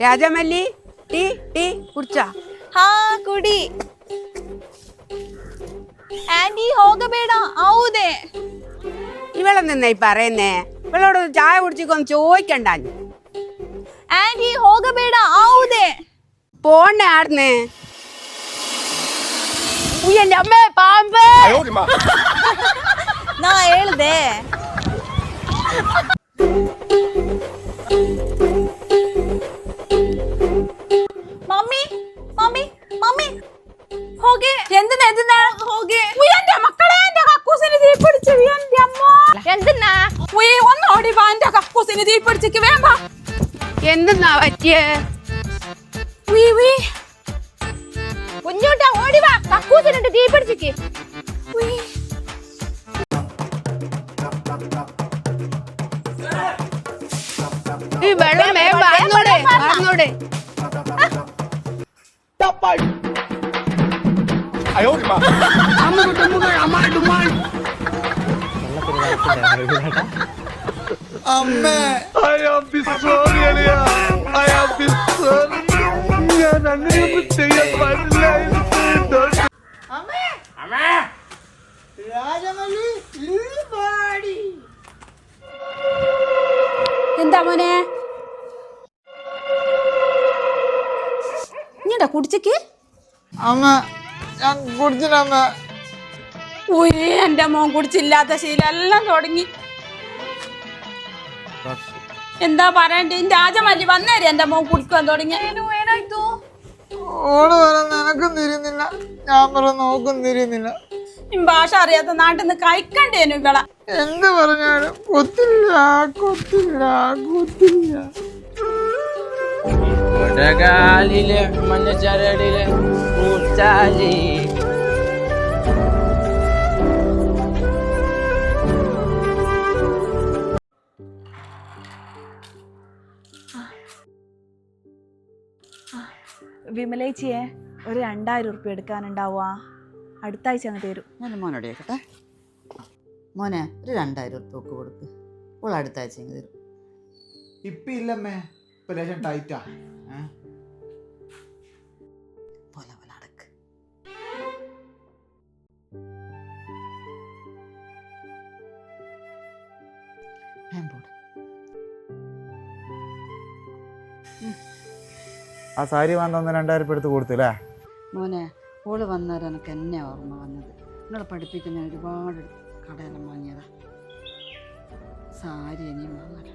രാജമല്ലി tea tea കുടിച്ചാ. ഹാ കുടി. ഇവളെ നിന്നായി പറയുന്നേ? ഇവളോട് ചായ കുടിച്ചിക്കൊന്ന് ചോദിക്കണ്ട ആന്റി ഹോഗബേട മമ്മി മമ്മി മമ്മി. ഹോഗേ എന്തിനാ this sorry. ഞാൻ അങ്ങനെയൊന്നും ചെയ്യാൻ പാടില്ലായിരുന്നു. എന്താ മോനെ? കഞ്ഞിടാ കുടിച്ചക്ക്? അമ്മ ഞാൻ കുടിച്ചിട്ടമ്മ ഉയ് എന്റെ മോൻ കുടിച്ചില്ലാത്ത ശീലം എല്ലാം തുടങ്ങി. എന്താ പറയണ്ടേ? ഇന്റെ ആജമല്ലി വന്നേരി എന്റെ മോൻ കുടിക്കാൻ തുടങ്ങി. ഓൾ വരെ നിനക്കും തിരിയുന്നില്ല. ഞാൻ പറ നോക്കും തിരിയുന്നില്ല. ഭാഷ അറിയാത്ത നാട്ടിൽ നിന്ന് കഴിക്കണ്ടേനു ഇവളെ? എന്ത് പറഞ്ഞാലും കൊത്തില്ല കൊത്തില്ല കൊത്തില്ല. ഒടകാലിലെ മഞ്ഞച്ചരടിലെ പൂച്ചാലി. വിമലേച്ചിയെ ഒരു രണ്ടായിരം ഉറുപ്പ്യ എടുക്കാനുണ്ടാവുക അടുത്ത ആഴ്ച അങ്ങ് തരും. ഞാൻ മോനോട് കേട്ടെ മോനെ ഒരു രണ്ടായിരം ഉറുപ്പ്യ കൊടുക്ക്. ഓൾ അടുത്ത ആഴ്ച അങ്ങ് തരും. ഇപ്പം ഇല്ലമ്മേ. ഇപ്പം ലേശം ടൈറ്റാ. ആ? സാരി വാങ്ങാൻ തന്നെ രണ്ടായിരം എടുത്ത് കൊടുത്തില്ലേ മോനെ ഓൾ വന്നേരം എനിക്ക് എന്നെ ഓർമ്മ വന്നത്. നിങ്ങളെ പഠിപ്പിക്കുന്ന ഒരുപാട് കടയെല്ലാം വാങ്ങിയതാ. സാരി ഇനിയും വാങ്ങാൻ